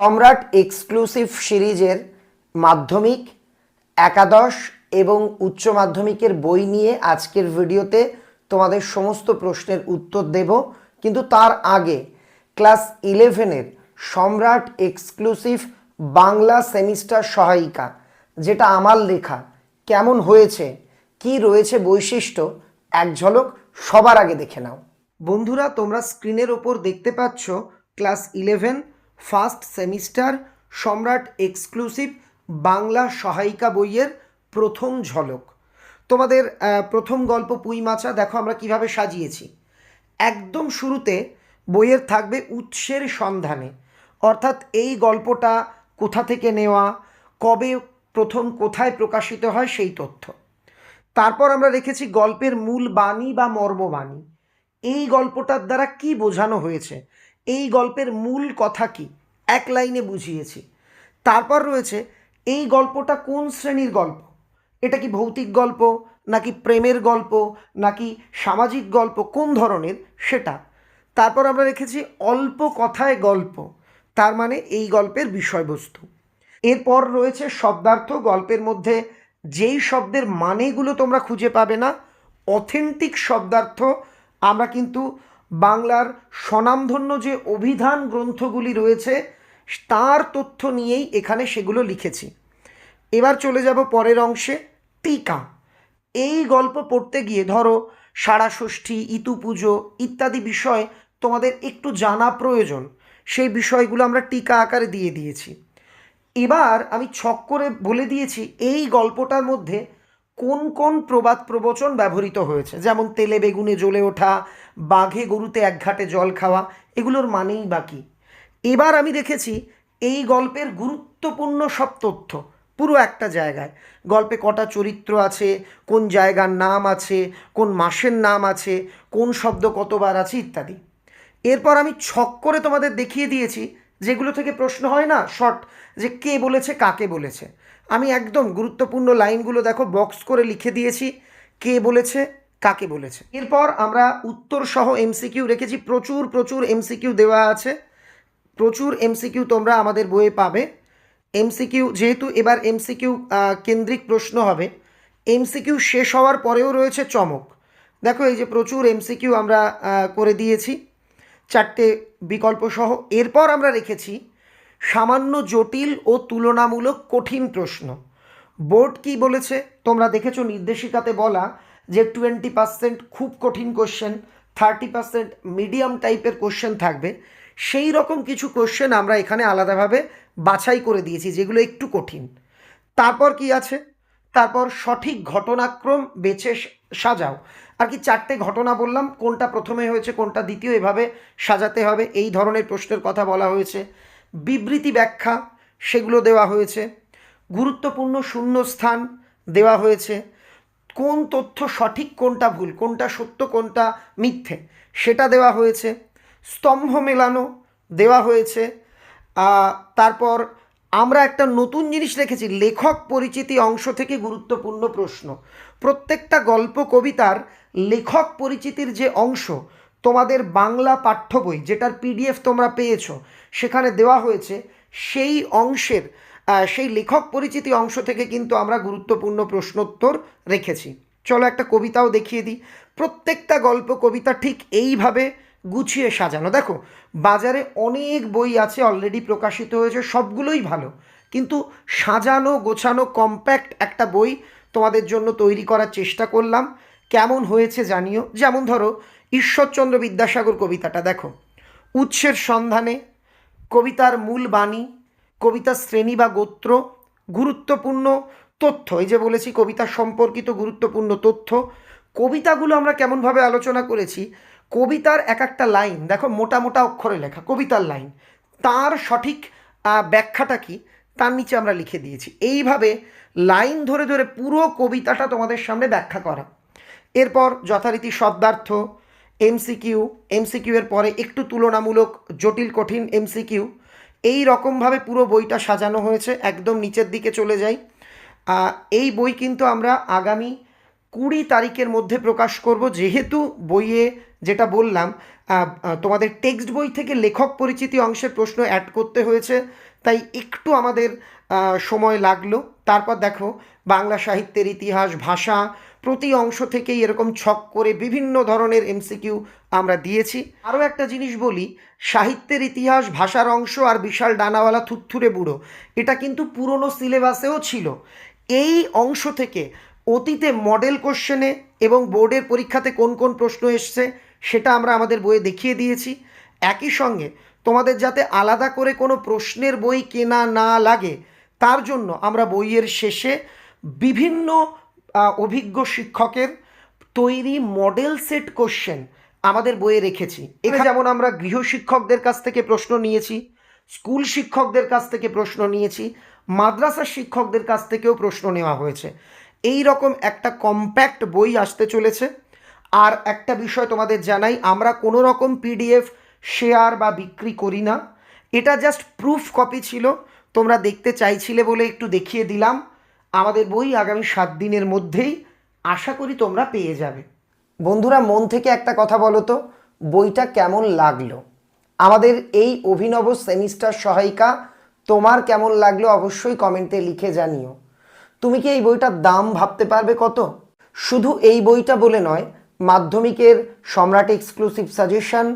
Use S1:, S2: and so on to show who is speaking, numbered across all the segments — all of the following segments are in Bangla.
S1: সম্রাট এক্সক্লুসিভ সিরিজের মাধ্যমিক, একাদশ এবং উচ্চ মাধ্যমিকের বই নিয়ে আজকের ভিডিওতে তোমাদের সমস্ত প্রশ্নের উত্তর দেব। কিন্তু তার আগে ক্লাস ইলেভেনের সম্রাট এক্সক্লুসিভ বাংলা সেমিস্টার সহায়িকা, যেটা আমার লেখা, কেমন হয়েছে, কি রয়েছে বৈশিষ্ট্য, এক ঝলক সবার আগে দেখে নাও। বন্ধুরা, তোমরা স্ক্রিনের ওপর দেখতে পাচ্ছ, class eleven first semester Samrat exclusive Bangla সহায়িকা বইয়ের প্রথম ঝলক। তোমাদের প্রথম গল্প পুঁই মাছা দেখো আমরা কীভাবে সাজিয়েছি। একদম শুরুতে বইয়ের থাকবে উৎসের সন্ধানে। অর্থাৎ এই গল্পটা কোথা থেকে নেওয়া, কবে প্রথম কোথায় প্রকাশিত হয় সেই তথ্য। তারপর আমরা রেখেছি গল্পের মূল বাণী বা মর্মবাণী। এই গল্পটার দ্বারা কি বোঝানো হয়েছে? এই গল্পের মূল কথা কি? এক লাইনে বুঝিয়েছি। তারপর রয়েছে, এই গল্পটা কোন শ্রেণির গল্প? এটা কি ভৌতিক গল্প, নাকি প্রেমের গল্প, নাকি সামাজিক গল্প, কোন ধরনের? সেটা। তারপর আমরা রেখেছি অল্প কথায় গল্প, তার মানে এই গল্পের বিষয়বস্তু। এরপর রয়েছে শব্দার্থ গল্পের মধ্যে, যেই শব্দের মানেগুলো তোমরা খুঁজে পাবে না, অথেন্টিক শব্দার্থ আমরা কিন্তু বাংলার স্বনামধন্য যে অভিধান গ্রন্থগুলি রয়েছে, তার তথ্য নিয়েই এখানে সেগুলো লিখেছি। এবার চলে যাব পরের অংশে, টিকা। এই গল্প পড়তে গিয়ে ধরো সারা ষষ্ঠী ইতু পুজো ইত্যাদি বিষয় তোমাদের একটু জানা প্রয়োজন, সেই বিষয়গুলো আমরা টিকা আকারে দিয়ে দিয়েছি। এবার আমি ছক করে বলে দিয়েছি এই গল্পটার মধ্যে কোন কোন প্রবাদ প্রবচন ব্যবহৃত হয়েছে? যেমন তেলে বেগুনে জ্বলে ওঠা, বাঘে গরুতে এক ঘাটে জল খাওয়া, এগুলোর মানেই বাকি এবার আমি দেখেছি এই গল্পের গুরুত্বপূর্ণ সব তথ্য পুরো একটা জায়গায়। গল্পে কটা চরিত্র আছে, কোন জায়গার নাম আছে, কোন মাসের নাম আছে, কোন শব্দ কতবার আছে ইত্যাদি। এরপর আমি ছক করে তোমাদের দেখিয়ে দিয়েছি, যেগুলো থেকে প্রশ্ন হয় না, শর্ট, যে কে বলেছে, কাকে বলেছে। আমি একদম গুরুত্বপূর্ণ লাইনগুলো দেখো বক্স করে লিখে দিয়েছি। কে বলেছে, কাকে বলেছে? এরপর আমরা উত্তর সহ এমসিকিউ রেখেছি। প্রচুর প্রচুর এমসিকিউ দেওয়া আছে। প্রচুর এমসিকিউ তোমরা আমাদের বইয়ে পাবে। এমসিকিউ যেহেতু এবার এমসিকিউ কেন্দ্রিক প্রশ্ন হবে এমসিকিউ শেষ হওয়ার পরেও রয়েছে চমক। দেখো এই যে প্রচুর এমসিকিউ আমরা করে দিয়েছি। চারটে বিকল্প সহ। এরপর আমরা রেখেছি সামান্য জটিল ও তুলনামূলক কঠিন প্রশ্ন। বোর্ড কি বলেছে? তোমরা দেখেছ নির্দেশিকাতে বলা যে টোয়েন্টি পার্সেন্ট খুব কঠিন কোশ্চেন, থার্টি পার্সেন্ট মিডিয়াম টাইপের কোশ্চেন থাকবে। সেই রকম কিছু কোশ্চেন আমরা এখানে আলাদাভাবে বাছাই করে দিয়েছি, যেগুলো একটু কঠিন। তারপর কি আছে? তারপর সঠিক ঘটনাক্রম বেছে সাজাও। আর কি চারটে ঘটনা বললাম, কোনটা প্রথমে হয়েছে, কোনটা দ্বিতীয়, এভাবে সাজাতে হবে। এই ধরনের প্রশ্নের কথা বলা হয়েছে। বিবৃতি ব্যাখ্যা, সেগুলো দেওয়া হয়েছে। গুরুত্বপূর্ণ শূন্যস্থান দেওয়া হয়েছে। কোন তথ্য সঠিক, কোনটা ভুল, কোনটা সত্য, কোনটা মিথ্যে, সেটা দেওয়া হয়েছে। স্তম্ভ মেলানো দেওয়া হয়েছে। তারপর আমরা একটা নতুন জিনিস রেখেছি লেখক পরিচিতি অংশ থেকে গুরুত্বপূর্ণ প্রশ্ন। প্রত্যেকটা গল্প কবিতার লেখক পরিচিতির যে অংশ তোমাদের বাংলা পাঠ্য বই, যেটার পিডিএফ তোমরা পেয়েছ, সেখানে দেওয়া হয়েছে, সেই অংশের সেই লেখক পরিচিতি অংশ থেকে কিন্তু আমরা গুরুত্বপূর্ণ প্রশ্নোত্তর রেখেছি। চলো একটা কবিতাও দেখিয়ে দিই। প্রত্যেকটা গল্প কবিতা ঠিক এইভাবে গুছিয়ে সাজানো। দেখো, বাজারে অনেক বই আছে অলরেডি প্রকাশিত হয়েছে, সবগুলোই ভালো। কিন্তু সাজানো, গোছানো কম্প্যাক্ট একটা বই তোমাদের জন্য তৈরি করার চেষ্টা করলাম। কেমন হয়েছে জানিও। যেমন ধরো ঈশ্বরচন্দ্র বিদ্যাসাগর কবিতাটা, দেখো। উৎসের সন্ধানে কবিতার মূল বাণী, কবিতার শ্রেণি বা গোত্র, গুরুত্বপূর্ণ তথ্য। এই যে বলেছি, কবিতা সম্পর্কিত গুরুত্বপূর্ণ তথ্য। কবিতাগুলো আমরা কেমনভাবে আলোচনা করেছি, কবিতার এক একটা লাইন, দেখো, মোটা মোটা অক্ষরে লেখা, কবিতার লাইন, তার সঠিক ব্যাখ্যাটা কি, তার নিচে আমরা লিখে দিয়েছি। এইভাবে লাইন ধরে ধরে পুরো কবিতাটা তোমাদের সামনে ব্যাখ্যা করা। এরপর যথারীতি শব্দার্থ এমসিকিউ এমসিকিউ এর পরে একটু তুলনামূলক জটিল, কঠিন এমসিকিউ। এই রকমভাবে পুরো বইটা সাজানো হয়েছে, একদম নিচের দিকে চলে যাই। এই বই কিন্তু আমরা আগামী কুড়ি তারিখের মধ্যে প্রকাশ করব। যেহেতু বইয়ে যেটা বললাম তোমাদের টেক্সট বই থেকে লেখক পরিচিতি অংশের প্রশ্ন অ্যাড করতে হয়েছে, তাই একটু আমাদের সময় লাগল। তারপর দেখো, বাংলা সাহিত্যের ইতিহাস, ভাষা প্রতি অংশ থেকেই এরকম ছক করে বিভিন্ন ধরনের এমসিকিউ আমরা দিয়েছি। আরও একটা জিনিস বলি, সাহিত্যের ইতিহাস, ভাষার অংশ আর বিশাল ডানাওয়ালা থুত্থুরে বুড়ো, এটা কিন্তু পুরনো সিলেবাসেও ছিল। এই অংশ থেকে অতীতে মডেল কোশ্চেনে এবং বোর্ডের পরীক্ষাতে কোন কোন প্রশ্ন এসছে সেটা আমরা আমাদের বইয়ে দেখিয়ে দিয়েছি। একই সঙ্গে তোমাদের যাতে আলাদা করে কোনো প্রশ্নের বই কেনা না লাগে, তার জন্য আমরা বইয়ের শেষে বিভিন্ন অভিজ্ঞ শিক্ষকের তৈরি মডেল সেট কোশ্চেন আমাদের বইয়ে রেখেছি। এখানে যেমন আমরা গৃহ শিক্ষকদের কাছ থেকে প্রশ্ন নিয়েছি স্কুল শিক্ষকদের কাছ থেকে প্রশ্ন নিয়েছি মাদ্রাসা শিক্ষকদের কাছ থেকেও প্রশ্ন নেওয়া হয়েছে। এই রকম একটা কম্প্যাক্ট বই আসতে চলেছে। আর একটা বিষয় তোমাদের জানাই আমরা কোনো রকম পিডিএফ শেয়ার বা বিক্রি করি না। এটা জাস্ট প্রুফ কপি ছিল। তোমরা দেখতে চাইছিলে বলে একটু দেখিয়ে দিলাম। আমাদের বই আগামী সাত দিনের মধ্যেই আশা করি তোমরা পেয়ে যাবে। বন্ধুরা, মন থেকে একটা কথা বলো তো, বইটা কেমন লাগল? আমাদের এই অভিনব সেমিস্টার সহায়িকা তোমার কেমন লাগল অবশ্যই কমেন্টে লিখে জানিও। তুমি কি এই বইটার দাম ভাবতে পারবে কত? শুধু এই বইটা বলে নয়, মাধ্যমিকের সম্রাট এক্সক্লুসিভ সাজেশন,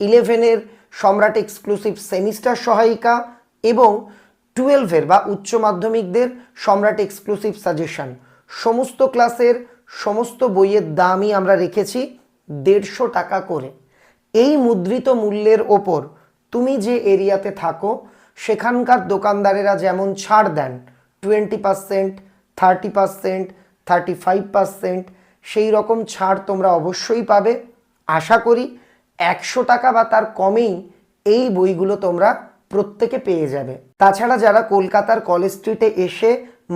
S1: ইলেভেনের সম্রাট এক্সক্লুসিভ সেমিস্টার সহায়িকা এবং টুয়েলভের বা উচ্চ মাধ্যমিকদের সম্রাট এক্সক্লুসিভ সাজেশন। সমস্ত ক্লাসের সমস্ত বইয়ের দামই আমরা রেখেছি দেড়শো টাকা করে। এই মুদ্রিত মূল্যের ওপর তুমি যে এরিয়াতে থাকো, সেখানকার দোকানদারেরা যেমন ছাড় দেন, twenty percent, thirty percent, thirty five percent, সেই রকম ছাড় তোমরা অবশ্যই পাবে। আশা করি একশো টাকা বা তার কমেই এই বইগুলো তোমরা প্রত্যেকে পেয়ে যাবে। তাছাড়া যারা কলকাতার কলেজ স্ট্রিটে এসে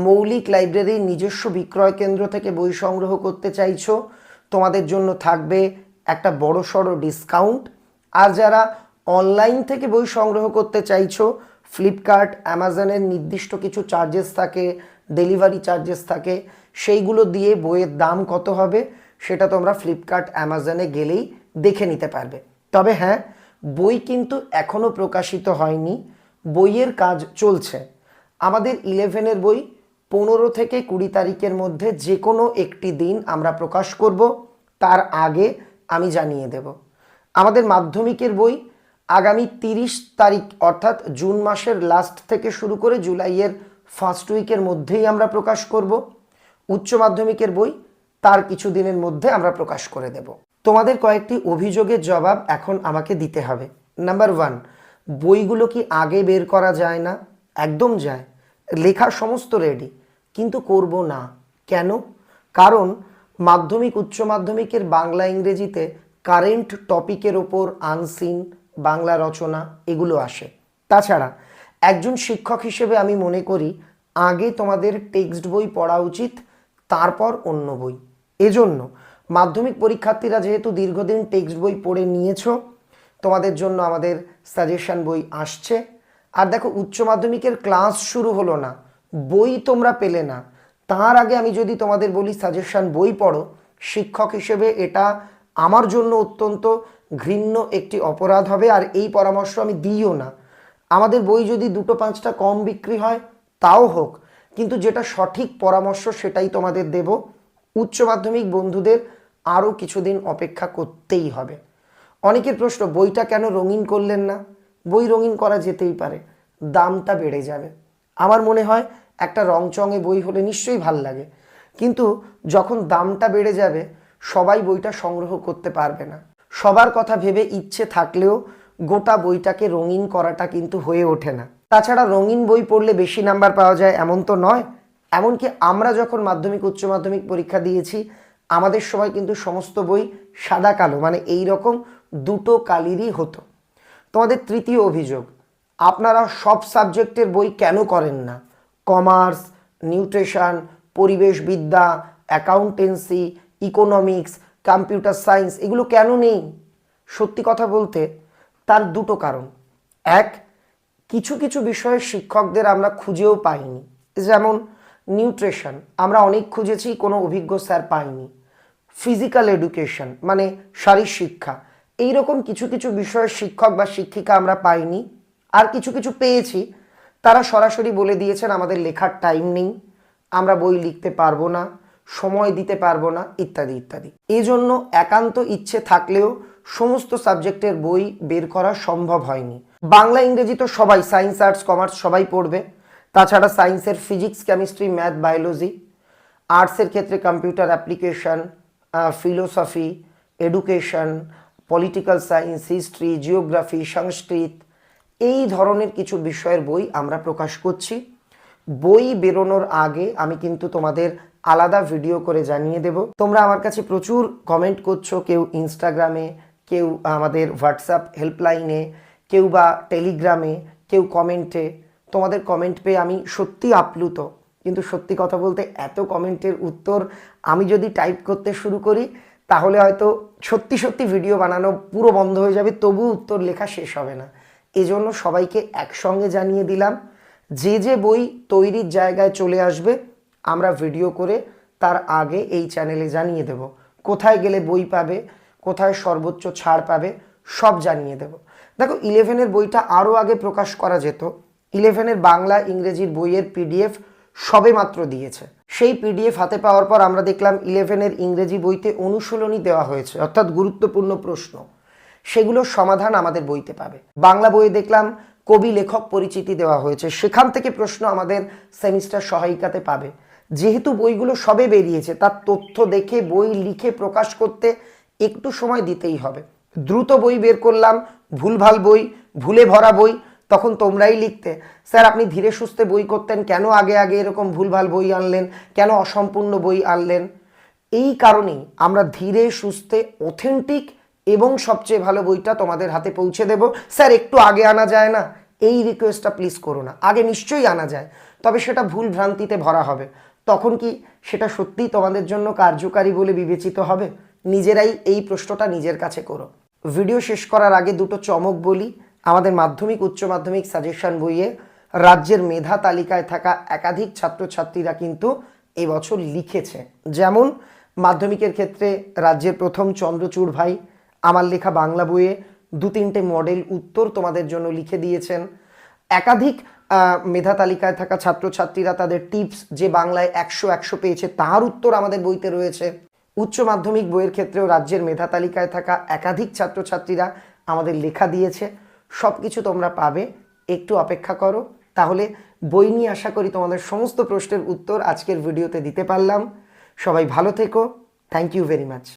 S1: মৌলিক লাইব্রেরির নিজস্ব বিক্রয় কেন্দ্র থেকে বই সংগ্রহ করতে চাইছো, তোমাদের জন্য থাকবে একটা বড় সড়ো ডিসকাউন্ট আর যারা অনলাইন থেকে বই সংগ্রহ করতে চাইছো ফ্লিপকার্ট অ্যামাজনের নির্দিষ্ট কিছু চার্জেস থাকে ডেলিভারি চার্জেস থাকে, সেইগুলো দিয়ে বইয়ের দাম কত হবে, সেটা তোমরা ফ্লিপকার্ট অ্যামাজনে গেলেই দেখে নিতে পারবে। তবে হ্যাঁ বই কিন্তু এখনও প্রকাশিত হয়নি। বইয়ের কাজ চলছে। আমাদের ইলেভেনের বই পনেরো থেকে কুড়ি তারিখের মধ্যে যে কোনো একটি দিন আমরা প্রকাশ করব, তার আগে আমি জানিয়ে দেব। আমাদের মাধ্যমিকের বই আগামী তিরিশ তারিখ, অর্থাৎ জুন মাসের লাস্ট থেকে শুরু করে জুলাইয়ের ফার্স্ট উইকের মধ্যেই আমরা প্রকাশ করব। উচ্চ মাধ্যমিকের বই তার কিছু দিনের মধ্যে আমরা প্রকাশ করে দেব। তোমাদের কয়েকটি অভিযোগের জবাব এখন আমাকে দিতে হবে। নাম্বার ওয়ান বইগুলো কি আগে বের করা যায় না? একদম যায়। লেখা সমস্ত রেডি কিন্তু করব না। কেন? কারণ মাধ্যমিক, উচ্চ মাধ্যমিকের বাংলা, ইংরেজিতে কারেন্ট টপিকের ওপর আনসিন বাংলা রচনা এগুলো আসে। তাছাড়া একজন শিক্ষক হিসেবে আমি মনে করি আগে তোমাদের টেক্সট বই পড়া উচিত, তারপর অন্য বই। এজন্য মাধ্যমিক পরীক্ষার্থীরা যেহেতু দীর্ঘদিন টেক্সট বই পড়ে নিয়েছো, তোমাদের জন্য আমাদের সাজেশন বই আসছে। আর দেখো, উচ্চ মাধ্যমিকের ক্লাস শুরু হলো না, বই তোমরা পেলে না। তার আগে আমি যদি তোমাদের বলি সাজেশন বই পড়ো, শিক্ষক হিসেবে এটা আমার জন্য অত্যন্ত ঘৃণ্য একটি অপরাধ হবে, আর এই পরামর্শ আমি দিইও না। আমাদের বই যদি দুটো পাঁচটা কম বিক্রি হয়, তাও হোক, কিন্তু যেটা সঠিক পরামর্শ সেটাই তোমাদের দেব। উচ্চ মাধ্যমিক বন্ধুদের আরও কিছুদিন অপেক্ষা করতেই হবে। অনেকের প্রশ্ন, বইটা কেন রঙিন করলেন না? বই রঙিন করা যেতেই পারে, দামটা বেড়ে যাবে। আমার মনে হয় একটা রংচঙে বই হলে নিশ্চয়ই ভালো লাগে। কিন্তু যখন দামটা বেড়ে যাবে, সবাই বইটা সংগ্রহ করতে পারবে না। সবার কথা ভেবে ইচ্ছে থাকলেও গোটা বইটাকে রঙিন করাটা কিন্তু হয়ে ওঠে না। তাছাড়া রঙিন বই পড়লে বেশি নাম্বার পাওয়া যায় এমন তো নয়। এমনকি আমরা যখন মাধ্যমিক, উচ্চ মাধ্যমিক পরীক্ষা দিয়েছি আমাদের সময় কিন্তু সমস্ত বই সাদা কালো মানে এই রকম দুটো কালিরই হতো। তোমাদের তৃতীয় অভিযোগ, আপনারা সব সাবজেক্টের বই কেন করেন না? কমার্স, নিউট্রিশন পরিবেশবিদ্যা অ্যাকাউন্টেন্সি, ইকোনমিক্স, কম্পিউটার সায়েন্স, এগুলো কেন নেই? সত্যি কথা বলতে, তার দুটো কারণ। এক, কিছু কিছু বিষয়ে শিক্ষকদের আমরা খুঁজেও পাইনি। যেমন নিউট্রিশন, আমরা অনেক খুঁজেছি, কোনো অভিজ্ঞ স্যার পাইনি ফিজিক্যাল এডুকেশন মানে শারীর শিক্ষা। এইরকম কিছু কিছু বিষয়ের শিক্ষক বা শিক্ষিকা আমরা পাইনি, আর কিছু কিছু পেয়েছি। তারা সরাসরি বলে দিয়েছেন, আমাদের লেখার টাইম নেই, আমরা বই লিখতে পারব না, সময় দিতে পারব না, ইত্যাদি ইত্যাদি। এই জন্য একান্ত ইচ্ছে থাকলেও সমস্ত সাবজেক্টের বই বের করা সম্ভব হয়নি। বাংলা, ইংরেজি তো সবাই সায়েন্স আর্টস কমার্স সবাই পড়বে। তাছাড়া সায়েন্সের ফিজিক্স কেমিস্ট্রি ম্যাথ বায়োলজি আর্টসের ক্ষেত্রে computer application philosophy education political science history geography Sanskrit, এই ধরনের কিছু বিষয়ের বই আমরা প্রকাশ করছি। বই বেরোনোর আগে আমি কিন্তু তোমাদের আলাদা ভিডিও করে জানিয়ে দেব। তোমরা আমার কাছে প্রচুর কমেন্ট করছ, কেউ ইনস্টাগ্রামে কেউ আমাদের হোয়াটসঅ্যাপ হেল্পলাইনে কেউ বা টেলিগ্রামে কেউ কমেন্টে তোমাদের কমেন্ট পেয়ে আমি সত্যি আপ্লুত। কিন্তু সত্যি কথা বলতে এত কমেন্টের উত্তর আমি যদি টাইপ করতে শুরু করি, তাহলে হয়তো সত্যি সত্যি ভিডিও বানানো পুরো বন্ধ হয়ে যাবে, তবু উত্তর লেখা শেষ হবে না। এজন্য সবাইকে একসঙ্গে জানিয়ে দিলাম, যে যে বই তৈরির জায়গায় চলে আসবে, আমরা ভিডিও করে তার আগে এই চ্যানেলে জানিয়ে দেব। কোথায় গেলে বই পাবে, কোথায় সর্বোচ্চ ছাড় পাবে, সব জানিয়ে দেব। দেখো ইলেভেনের বইটা আরও আগে প্রকাশ করা যেত। ইলেভেনের বাংলা, ইংরেজির বইয়ের পিডিএফ সবে মাত্র দিয়েছে। সেই পিডিএফ হাতে পাওয়ার পর আমরা দেখলাম ইলেভেনের ইংরেজি বইতে অনুশীলনী দেওয়া হয়েছে, অর্থাৎ গুরুত্বপূর্ণ প্রশ্ন। সেগুলোর সমাধান আমাদের বইতে পাবে। বাংলা বইয়ে দেখলাম কবি লেখক পরিচিতি দেওয়া হয়েছে। সেখান থেকে প্রশ্ন আমাদের সেমিস্টার সহায়িকাতে পাবে। যেহেতু বইগুলো সবে বেরিয়েছে, তার তথ্য দেখে, বই লিখে প্রকাশ করতে একটু সময় দিতেই হবে। দ্রুত বই বের করলাম, ভুলভাল বই, ভুলে ভরা বই তখন তোমরাই লিখতে। স্যার, আপনি ধীরে সুস্থে বই করতেন, কেন আগে আগে এরকম ভুলভাল বই আনলেন? কেন অসম্পূর্ণ বই আনলেন? এই কারণেই আমরা ধীরে সুস্থে অথেন্টিক এবং সবচেয়ে ভালো বইটা তোমাদের হাতে পৌঁছে দেব। স্যার, একটু আগে আনা যায় না? এই রিকোয়েস্টটা প্লিজ করো না। আগে নিশ্চয়ই আনা যায়, তবে সেটা ভুল ভ্রান্তিতে ভরা হবে। তখন কি সেটা সত্যিই তোমাদের জন্য কার্যকারী বলে বিবেচিত হবে? নিজেরাই এই প্রশ্নটা নিজের কাছে করো। ভিডিও শেষ করার আগে দুটো চমক বলি। আমাদের মাধ্যমিক, উচ্চ মাধ্যমিক সাজেশন বইয়ে রাজ্যের মেধা তালিকায় থাকা একাধিক ছাত্রছাত্রীরা কিন্তু এবছর লিখেছে। যেমন মাধ্যমিকের ক্ষেত্রে রাজ্যের প্রথম চন্দ্রচূড় ভাই আমার লেখা বাংলা বইয়ে দু তিনটে মডেল উত্তর তোমাদের জন্য লিখে দিয়েছেন। একাধিক মেধা তালিকায় থাকা ছাত্রছাত্রীরা তাদের টিপস যে বাংলায় একশো একশো পেয়েছে তার উত্তর আমাদের বইতে রয়েছে। উচ্চ মাধ্যমিক বইয়ের ক্ষেত্রেও রাজ্যের মেধা তালিকায় থাকা একাধিক ছাত্রছাত্রীরা আমাদের লেখা দিয়েছে। সব কিছু তোমরা পাবে। একটু অপেক্ষা করো। তাহলে বই নিয়ে আশা করি তোমাদের সমস্ত প্রশ্নের উত্তর আজকের ভিডিওতে দিতে পারলাম। সবাই ভালো থেকো। Thank you very much